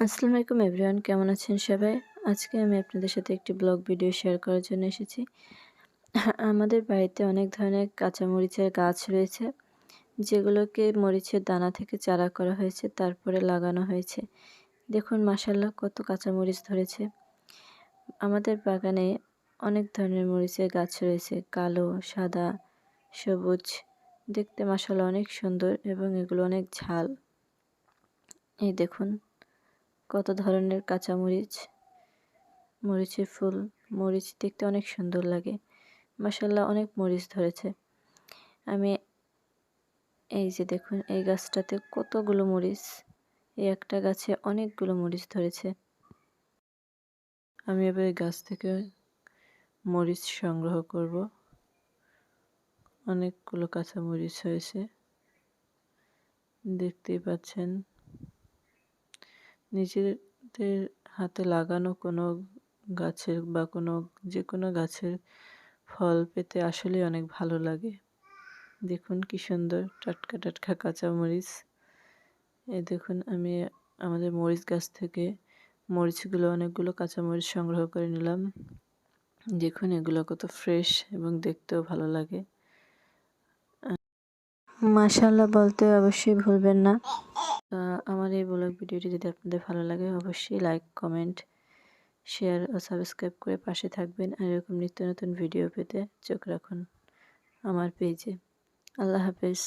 আসসালামু আলাইকুম এভরিওয়ান, কেমন আছেন সবাই? আজকে আমি আপনাদের সাথে একটি ব্লগ ভিডিও শেয়ার করার জন্য এসেছি। আমাদের বাড়িতে অনেক ধরনের কাঁচামরিচের গাছ রয়েছে, যেগুলোকে মরিচের দানা থেকে চারা করা হয়েছে, তারপরে লাগানো হয়েছে। দেখুন মাসাল্লাহ কত কাঁচামরিচ ধরেছে। আমাদের বাগানে অনেক ধরনের মরিচের গাছ রয়েছে, কালো, সাদা, সবুজ। দেখতে মাসাল্লাহ অনেক সুন্দর এবং এগুলো অনেক ঝাল। এই দেখুন। কত ধরনের কাঁচামরিচ, মরিচের ফুল, মরিচ দেখতে অনেক সুন্দর লাগে। মাসাল্লাহ অনেক মরিচ ধরেছে। আমি এই যে দেখুন, এই গাছটাতে কতগুলো মরিচ, এই একটা গাছে অনেকগুলো মরিচ ধরেছে। আমি এবার এই গাছ থেকে মরিচ সংগ্রহ করব। অনেকগুলো কাঁচা মরিচ হয়েছে। দেখতেই পাচ্ছেন। নিজেদের হাতে লাগানো কোনো গাছের বা কোনো যে কোনো গাছের ফল পেতে আসলেই অনেক ভালো লাগে। দেখুন কি সুন্দর টাটকা টাটকা কাঁচা মরিচ। এ দেখুন, আমি আমাদের মরিচ গাছ থেকে মরিচগুলো, অনেকগুলো কাঁচা মরিচ সংগ্রহ করে নিলাম। দেখুন, এগুলো কত ফ্রেশ এবং দেখতেও ভালো লাগে। মাশাল্লাহ বলতে অবশ্যই ভুলবেন না। আমার এই ব্লগ ভিডিওটি যদি আপনাদের ভালো লাগে, অবশ্যই লাইক কমেন্ট শেয়ার ও সাবস্ক্রাইব করে পাশে থাকবেন আর এরকম নিত্য নতুন ভিডিও পেতে চোখ রাখুন আমার পেজে আল্লাহ হাফেজ।